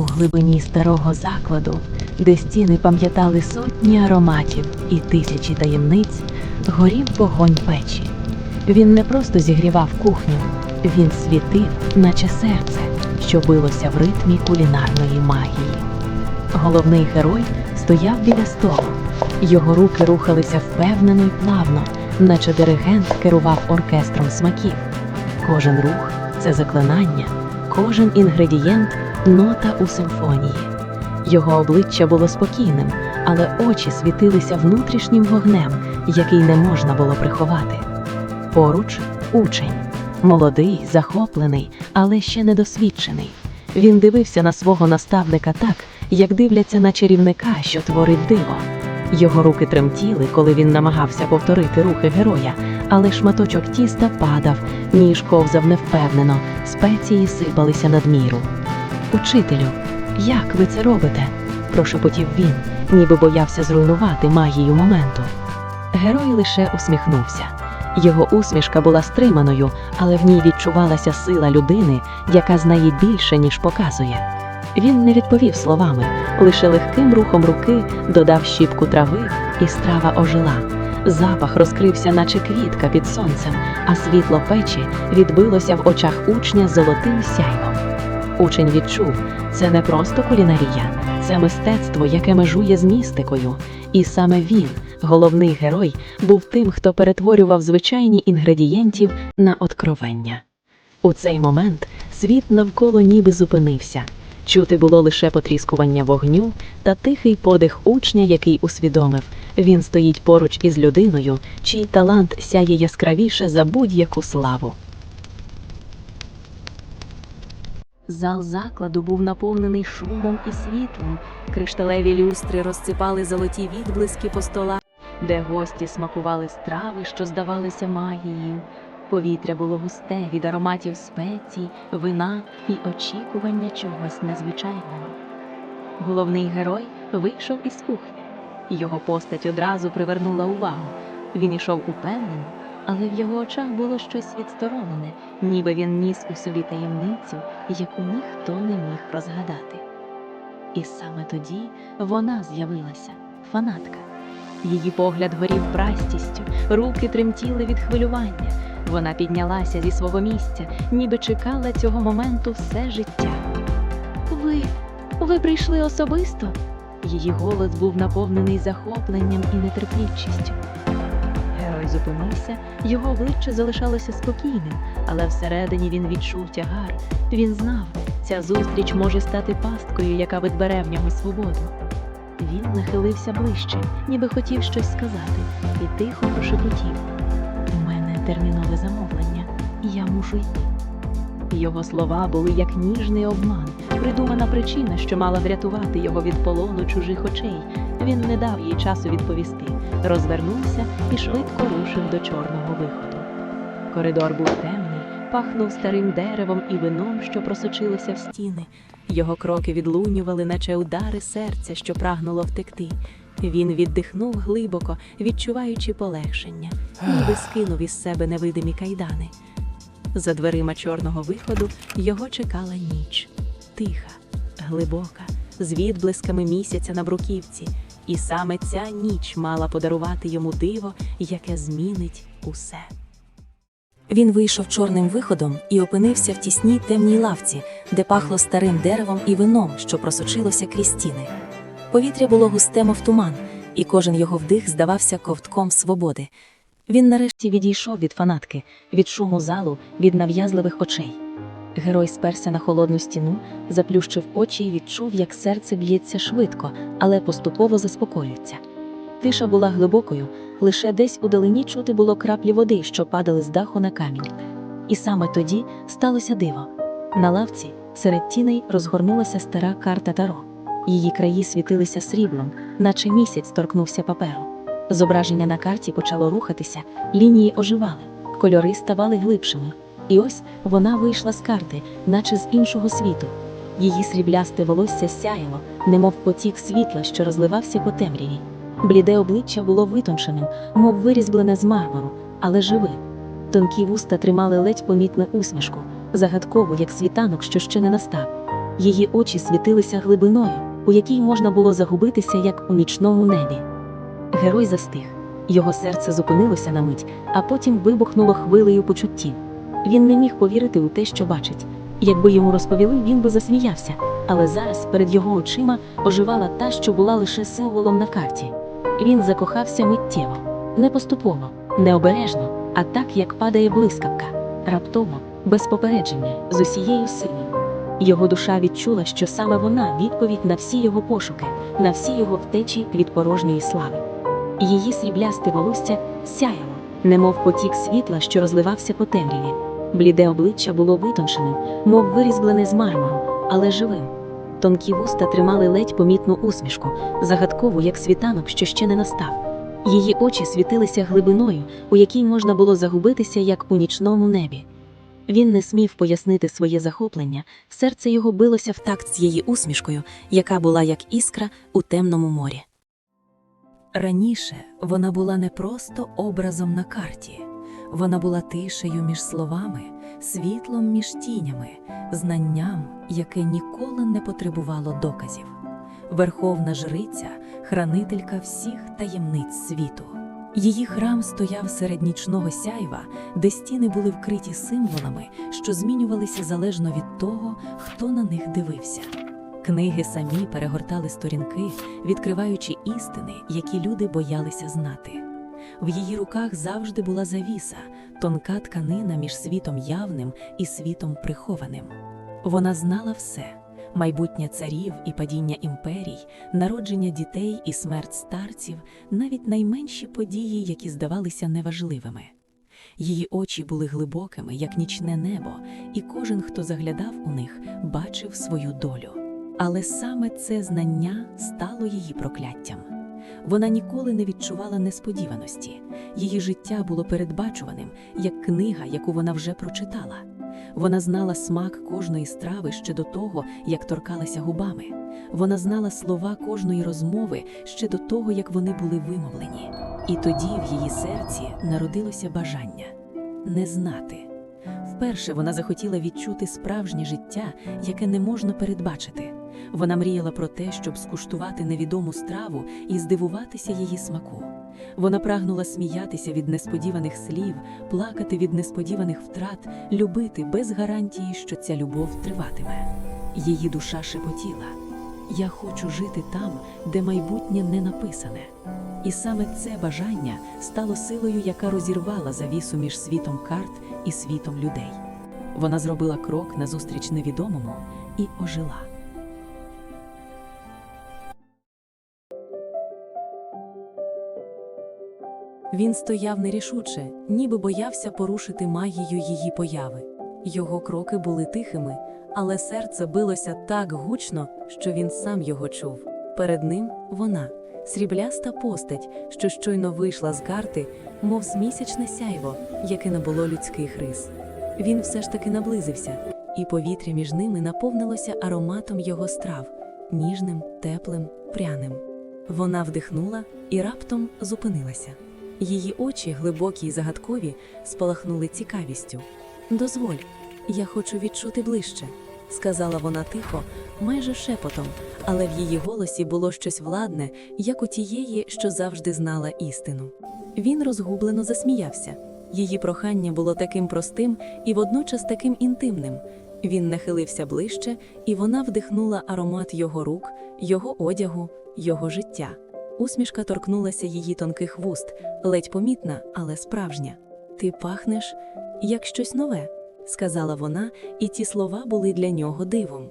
У глибині старого закладу, де стіни пам'ятали сотні ароматів і тисячі таємниць, горів вогонь печі. Він не просто зігрівав кухню, він світив, наче серце, що билося в ритмі кулінарної магії. Головний герой стояв біля столу. Його руки рухалися впевнено й плавно, наче диригент керував оркестром смаків. Кожен рух це заклинання, кожен інгредієнт нота у симфонії. Його обличчя було спокійним, але очі світилися внутрішнім вогнем, який не можна було приховати. Поруч учень, молодий, захоплений, але ще недосвідчений. Він дивився на свого наставника так, як дивляться на чарівника, що творить диво. Його руки тремтіли, коли він намагався повторити рухи героя, але шматочок тіста падав, ніж ковзав невпевнено, спеції сипалися надміру. Учителю, як ви це робите? прошепотів він, ніби боявся зруйнувати магію моменту. Герой лише усміхнувся. Його усмішка була стриманою, але в ній відчувалася сила людини, яка знає більше, ніж показує. Він не відповів словами, лише легким рухом руки додав щіпку трави, і страва ожила. Запах розкрився, наче квітка під сонцем, а світло печі відбилося в очах учня золотим сяйвом. Учень відчув, це не просто кулінарія, це мистецтво, яке межує з містикою. І саме він, головний герой, був тим, хто перетворював звичайні інгредієнтів на откровення. У цей момент світ навколо ніби зупинився. Чути було лише потріскування вогню та тихий подих учня, який усвідомив, він стоїть поруч із людиною, чий талант сяє яскравіше за будь-яку славу. Зал закладу був наповнений шумом і світлом. Кришталеві люстри розсипали золоті відблиски по столах, де гості смакували страви, що здавалися магією. Повітря було густе від ароматів спецій, вина і очікування чогось незвичайного. Головний герой вийшов із кухні. Його постать одразу привернула увагу. Він ішов упевнено, але в його очах було щось відсторонене, ніби він ніс у собі таємницю, яку ніхто не міг розгадати. І саме тоді вона з'явилася фанатка. Її погляд горів прастістю, руки тремтіли від хвилювання. Вона піднялася зі свого місця, ніби чекала цього моменту все життя. Ви, ви прийшли особисто? Її голос був наповнений захопленням і нетерплячістю. Зупинився, його обличчя залишалося спокійним, але всередині він відчув тягар. Він знав, ця зустріч може стати пасткою, яка відбере в нього свободу. Він нахилився ближче, ніби хотів щось сказати, і тихо прошепотів. У мене термінове замовлення, і я мушу йти. Його слова були як ніжний обман, придумана причина, що мала врятувати його від полону чужих очей. Він не дав їй часу відповісти, розвернувся і швидко рушив до чорного виходу. Коридор був темний, пахнув старим деревом і вином, що просочилося в стіни. Його кроки відлунювали, наче удари серця, що прагнуло втекти. Він віддихнув глибоко, відчуваючи полегшення, ніби скинув із себе невидимі кайдани. За дверима чорного виходу його чекала ніч, тиха, глибока, з відблисками місяця на бруківці, і саме ця ніч мала подарувати йому диво, яке змінить усе. Він вийшов чорним виходом і опинився в тісній темній лавці, де пахло старим деревом і вином, що просочилося крізь стіни. Повітря було густе, мов туман, і кожен його вдих здавався ковтком свободи. Він нарешті відійшов від фанатки, від шуму залу, від нав'язливих очей. Герой сперся на холодну стіну, заплющив очі і відчув, як серце б'ється швидко, але поступово заспокоюється. Тиша була глибокою, лише десь у далині чути було краплі води, що падали з даху на камінь. І саме тоді сталося диво. На лавці серед тіней розгорнулася стара карта Таро. Її краї світилися сріблом, наче місяць торкнувся паперу. Зображення на карті почало рухатися, лінії оживали, кольори ставали глибшими. І ось вона вийшла з карти, наче з іншого світу. Її сріблясте волосся сяяло, немов потік світла, що розливався по темряві. Бліде обличчя було витонченим, мов вирізблене з мармуру, але живе. Тонкі вуста тримали ледь помітну усмішку, загадкову, як світанок, що ще не настав. Її очі світилися глибиною, у якій можна було загубитися, як у нічному небі. Герой застиг. Його серце зупинилося на мить, а потім вибухнуло хвилею почуттів. Він не міг повірити у те, що бачить. Якби йому розповіли, він би засміявся, але зараз перед його очима оживала та, що була лише символом на карті. Він закохався миттєво, не поступово, не обережно, а так, як падає блискавка, раптово, без попередження, з усією силою. Його душа відчула, що саме вона відповідь на всі його пошуки, на всі його втечі від порожньої слави. Її сріблясте волосся сяяло, немов потік світла, що розливався по темряві. Бліде обличчя було витонченим, мов вирізблене з мармуру, але живим. Тонкі вуста тримали ледь помітну усмішку, загадкову, як світанок, що ще не настав. Її очі світилися глибиною, у якій можна було загубитися, як у нічному небі. Він не смів пояснити своє захоплення, серце його билося в такт з її усмішкою, яка була як іскра у темному морі. Раніше вона була не просто образом на карті, вона була тишею між словами, світлом між тінями, знанням, яке ніколи не потребувало доказів. Верховна жриця, хранителька всіх таємниць світу. Її храм стояв серед нічного сяйва, де стіни були вкриті символами, що змінювалися залежно від того, хто на них дивився. Книги самі перегортали сторінки, відкриваючи істини, які люди боялися знати. В її руках завжди була завіса, тонка тканина між світом явним і світом прихованим. Вона знала все майбутнє царів і падіння імперій, народження дітей і смерть старців, навіть найменші події, які здавалися неважливими. Її очі були глибокими, як нічне небо, і кожен, хто заглядав у них, бачив свою долю. Але саме це знання стало її прокляттям. Вона ніколи не відчувала несподіваності. Її життя було передбачуваним, як книга, яку вона вже прочитала. Вона знала смак кожної страви ще до того, як торкалася губами. Вона знала слова кожної розмови ще до того, як вони були вимовлені. І тоді в її серці народилося бажання не знати. Вперше вона захотіла відчути справжнє життя, яке не можна передбачити. Вона мріяла про те, щоб скуштувати невідому страву і здивуватися її смаку. Вона прагнула сміятися від несподіваних слів, плакати від несподіваних втрат, любити без гарантії, що ця любов триватиме. Її душа шепотіла: Я хочу жити там, де майбутнє не написане. І саме це бажання стало силою, яка розірвала завісу між світом карт і світом людей. Вона зробила крок назустріч невідомому і ожила. Він стояв нерішуче, ніби боявся порушити магію її появи. Його кроки були тихими, але серце билося так гучно, що він сам його чув. Перед ним вона, срібляста постать, що щойно вийшла з карти, мов з місячне сяйво, яке не було людських рис. Він все ж таки наблизився, і повітря між ними наповнилося ароматом його страв ніжним, теплим, пряним. Вона вдихнула і раптом зупинилася. Її очі, глибокі й загадкові, спалахнули цікавістю. Дозволь, я хочу відчути ближче, сказала вона тихо, майже шепотом, але в її голосі було щось владне, як у тієї, що завжди знала істину. Він розгублено засміявся. Її прохання було таким простим і водночас таким інтимним. Він нахилився ближче, і вона вдихнула аромат його рук, його одягу, його життя. Усмішка торкнулася її тонких вуст, ледь помітна, але справжня. Ти пахнеш як щось нове, сказала вона, і ті слова були для нього дивом.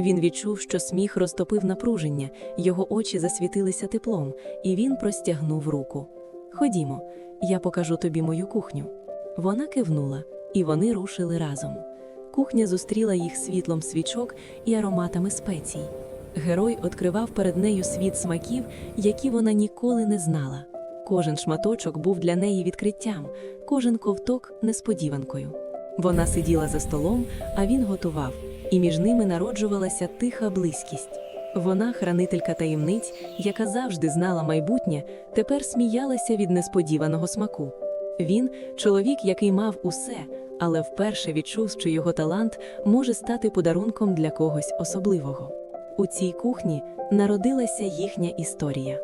Він відчув, що сміх розтопив напруження, його очі засвітилися теплом, і він простягнув руку. Ходімо, я покажу тобі мою кухню. Вона кивнула, і вони рушили разом. Кухня зустріла їх світлом свічок і ароматами спецій. Герой відкривав перед нею світ смаків, які вона ніколи не знала. Кожен шматочок був для неї відкриттям, кожен ковток несподіванкою. Вона сиділа за столом, а він готував, і між ними народжувалася тиха близькість. Вона, хранителька таємниць, яка завжди знала майбутнє, тепер сміялася від несподіваного смаку. Він чоловік, який мав усе, але вперше відчув, що його талант може стати подарунком для когось особливого. У цій кухні народилася їхня історія.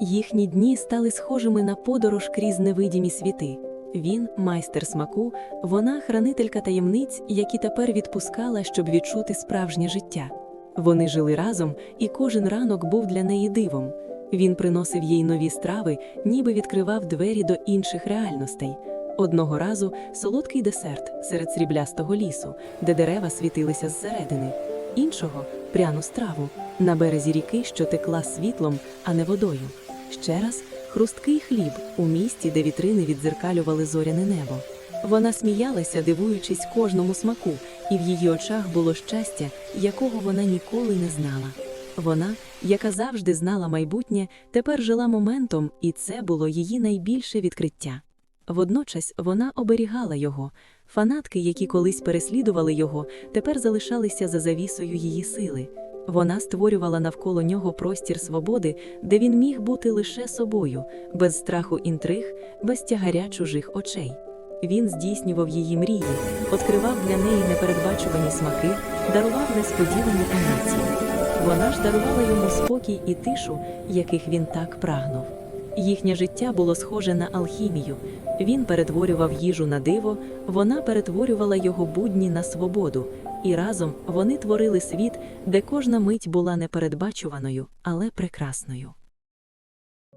Їхні дні стали схожими на подорож крізь невидімі світи. Він майстер смаку, вона хранителька таємниць, які тепер відпускала, щоб відчути справжнє життя. Вони жили разом, і кожен ранок був для неї дивом. Він приносив їй нові страви, ніби відкривав двері до інших реальностей. Одного разу солодкий десерт серед сріблястого лісу, де дерева світилися зсередини, іншого пряну страву на березі ріки, що текла світлом, а не водою. Ще раз хрусткий хліб у місті, де вітрини віддзеркалювали зоряне небо. Вона сміялася, дивуючись кожному смаку, і в її очах було щастя, якого вона ніколи не знала. Вона, яка завжди знала майбутнє, тепер жила моментом, і це було її найбільше відкриття. Водночас вона оберігала його. Фанатки, які колись переслідували його, тепер залишалися за завісою її сили. Вона створювала навколо нього простір свободи, де він міг бути лише собою, без страху інтриг, без тягаря чужих очей. Він здійснював її мрії, відкривав для неї непередбачувані смаки, дарував несподівані емоції. Вона ж дарувала йому спокій і тишу, яких він так прагнув. Їхнє життя було схоже на алхімію. Він перетворював їжу на диво, вона перетворювала його будні на свободу, і разом вони творили світ, де кожна мить була непередбачуваною, але прекрасною.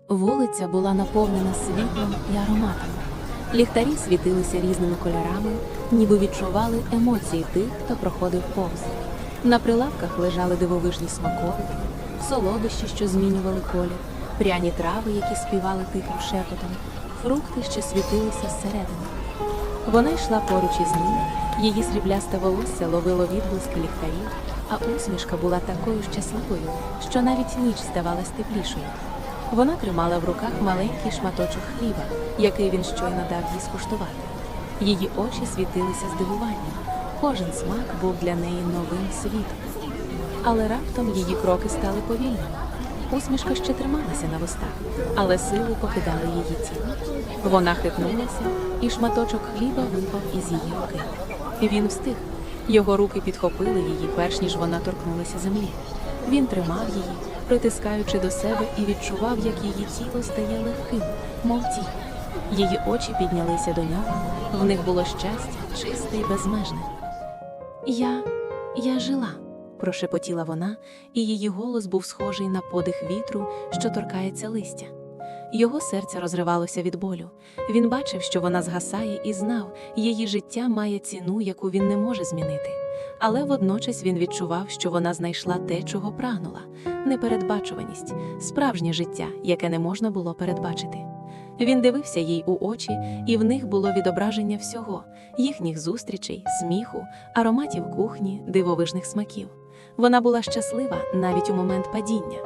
Вулиця була наповнена світлом і ароматами. Ліхтарі світилися різними кольорами, ніби відчували емоції тих, хто проходив повз. На прилавках лежали дивовижні смаколики, солодощі, що змінювали колір, пряні трави, які співали тихим шепотом, фрукти, що світилися зсередини. Вона йшла поруч із ним, її сріблясте волосся ловило відблиски ліхтарів, а усмішка була такою щасливою, що навіть ніч здавалась теплішою. Вона тримала в руках маленький шматочок хліба, який він щойно дав їй скуштувати. Її очі світилися здивуванням. Кожен смак був для неї новим світом. Але раптом її кроки стали повільними. Усмішка ще трималася на вустах, але сили покидали її тіло. Вона хитнулася, і шматочок хліба випав із її руки. Він встиг. Його руки підхопили її, перш ніж вона торкнулася землі. Він тримав її, притискаючи до себе, і відчував, як її тіло стає легким, мов тінь. Її очі піднялися до нього, в них було щастя, чисте й безмежне. Я. я жила, прошепотіла вона, і її голос був схожий на подих вітру, що торкається листя. Його серце розривалося від болю. Він бачив, що вона згасає, і знав, її життя має ціну, яку він не може змінити. Але водночас він відчував, що вона знайшла те, чого прагнула непередбачуваність, справжнє життя, яке не можна було передбачити. Він дивився їй у очі, і в них було відображення всього їхніх зустрічей, сміху, ароматів кухні, дивовижних смаків. Вона була щаслива навіть у момент падіння,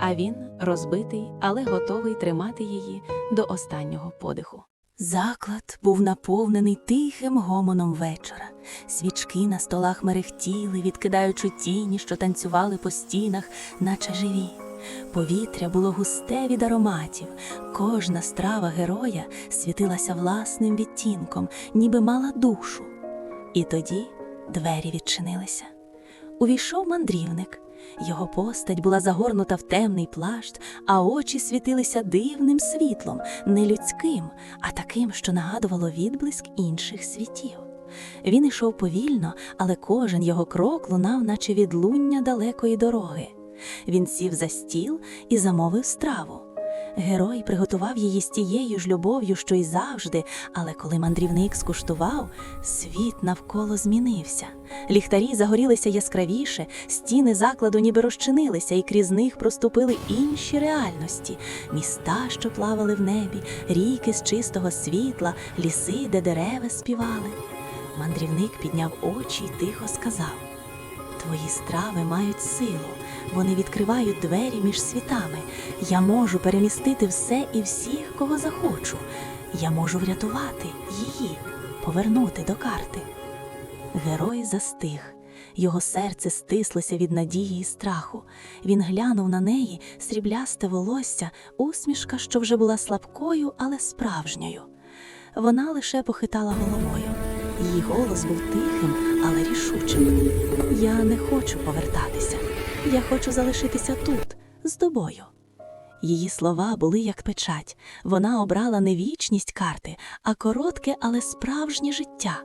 а він розбитий, але готовий тримати її до останнього подиху. Заклад був наповнений тихим гомоном вечора. Свічки на столах мерехтіли, відкидаючи тіні, що танцювали по стінах, наче живі. Повітря було густе від ароматів. Кожна страва героя світилася власним відтінком, ніби мала душу. І тоді двері відчинилися. Увійшов мандрівник. Його постать була загорнута в темний плащ, а очі світилися дивним світлом, не людським, а таким, що нагадувало відблиск інших світів. Він ішов повільно, але кожен його крок лунав, наче відлуння далекої дороги. Він сів за стіл і замовив страву. Герой приготував її з тією ж любов'ю, що й завжди, але коли мандрівник скуштував, світ навколо змінився. Ліхтарі загорілися яскравіше, стіни закладу ніби розчинилися, і крізь них проступили інші реальності: міста, що плавали в небі, ріки з чистого світла, ліси, де дерева співали. Мандрівник підняв очі й тихо сказав. Твої страви мають силу, вони відкривають двері між світами. Я можу перемістити все і всіх, кого захочу. Я можу врятувати її, повернути до карти. Герой застиг. Його серце стислося від надії і страху. Він глянув на неї сріблясте волосся, усмішка, що вже була слабкою, але справжньою. Вона лише похитала головою. Її голос був тихим, але рішучим. Я не хочу повертатися. Я хочу залишитися тут, з тобою. Її слова були як печать. Вона обрала не вічність карти, а коротке, але справжнє життя.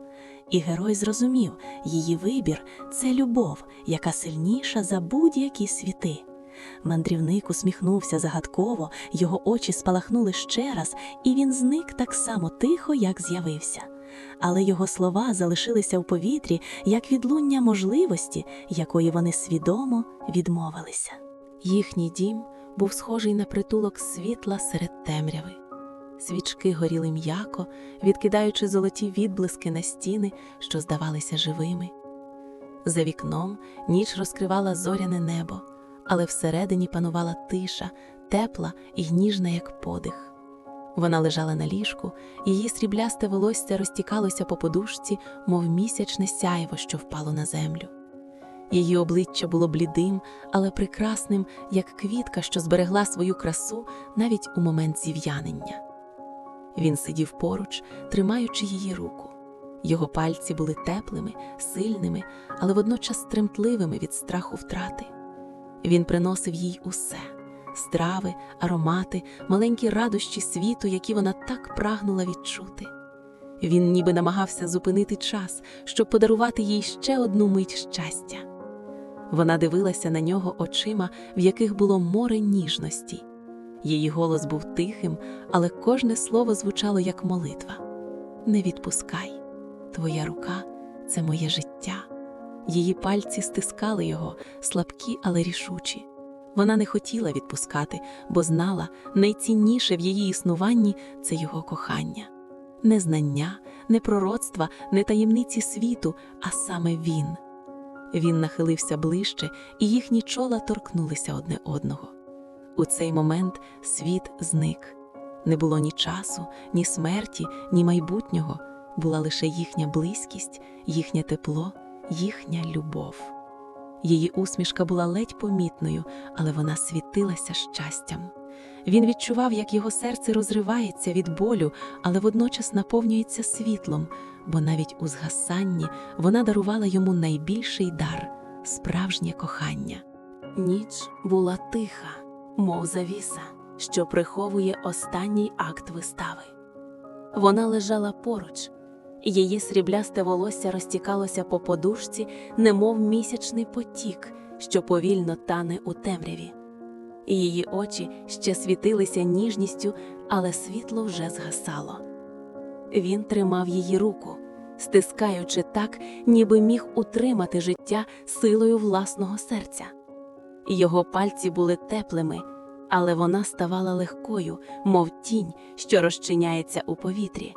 І герой зрозумів, її вибір це любов, яка сильніша за будь-які світи. Мандрівник усміхнувся загадково, його очі спалахнули ще раз, і він зник так само тихо, як з'явився. Але його слова залишилися в повітрі, як відлуння можливості, якої вони свідомо відмовилися. Їхній дім був схожий на притулок світла серед темряви. Свічки горіли м'яко, відкидаючи золоті відблиски на стіни, що здавалися живими. За вікном ніч розкривала зоряне небо, але всередині панувала тиша, тепла і ніжна, як подих. Вона лежала на ліжку, її сріблясте волосся розтікалося по подушці, мов місячне сяйво, що впало на землю. Її обличчя було блідим, але прекрасним, як квітка, що зберегла свою красу навіть у момент зів'янення. Він сидів поруч, тримаючи її руку. Його пальці були теплими, сильними, але водночас тремтливими від страху втрати. Він приносив їй усе страви, аромати, маленькі радощі світу, які вона так прагнула відчути. Він ніби намагався зупинити час, щоб подарувати їй ще одну мить щастя. Вона дивилася на нього очима, в яких було море ніжності. Її голос був тихим, але кожне слово звучало як молитва. Не відпускай, твоя рука це моє життя. Її пальці стискали його, слабкі, але рішучі. Вона не хотіла відпускати, бо знала, найцінніше в її існуванні це його кохання. Не знання, не пророцтва, не таємниці світу, а саме він. Він нахилився ближче, і їхні чола торкнулися одне одного. У цей момент світ зник. Не було ні часу, ні смерті, ні майбутнього, була лише їхня близькість, їхнє тепло, їхня любов. Її усмішка була ледь помітною, але вона світилася щастям. Він відчував, як його серце розривається від болю, але водночас наповнюється світлом, бо навіть у згасанні вона дарувала йому найбільший дар справжнє кохання. Ніч була тиха, мов завіса, що приховує останній акт вистави. Вона лежала поруч, її сріблясте волосся розтікалося по подушці, немов місячний потік, що повільно тане у темряві. Її очі ще світилися ніжністю, але світло вже згасало. Він тримав її руку, стискаючи так, ніби міг утримати життя силою власного серця. Його пальці були теплими, але вона ставала легкою, мов тінь, що розчиняється у повітрі.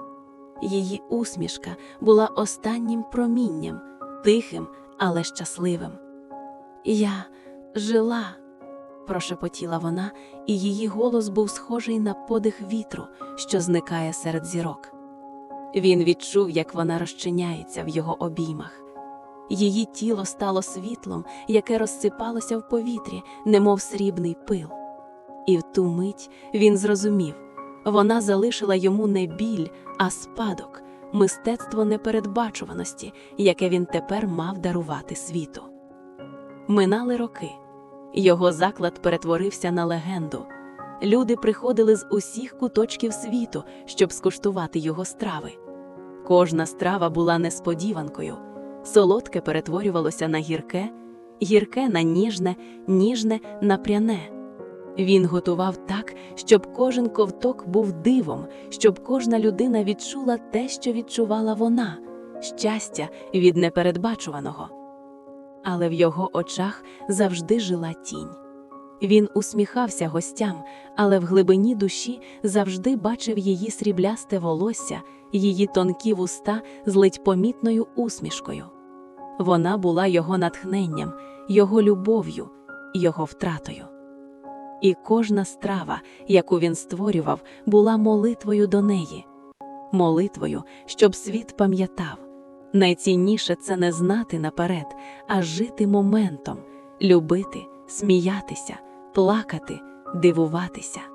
Її усмішка була останнім промінням, тихим, але щасливим. Я жила, прошепотіла вона, і її голос був схожий на подих вітру, що зникає серед зірок. Він відчув, як вона розчиняється в його обіймах. Її тіло стало світлом, яке розсипалося в повітрі, немов срібний пил. І в ту мить він зрозумів вона залишила йому не біль, а спадок, мистецтво непередбачуваності, яке він тепер мав дарувати світу. Минали роки. Його заклад перетворився на легенду. Люди приходили з усіх куточків світу, щоб скуштувати його страви. Кожна страва була несподіванкою. Солодке перетворювалося на гірке, гірке на ніжне, ніжне на пряне. Він готував так, щоб кожен ковток був дивом, щоб кожна людина відчула те, що відчувала вона щастя від непередбачуваного. Але в його очах завжди жила тінь. Він усміхався гостям, але в глибині душі завжди бачив її сріблясте волосся, її тонкі вуста з ледь помітною усмішкою. Вона була його натхненням, його любов'ю, його втратою. І кожна страва, яку він створював, була молитвою до неї, молитвою, щоб світ пам'ятав. Найцінніше це не знати наперед, а жити моментом, любити, сміятися, плакати, дивуватися.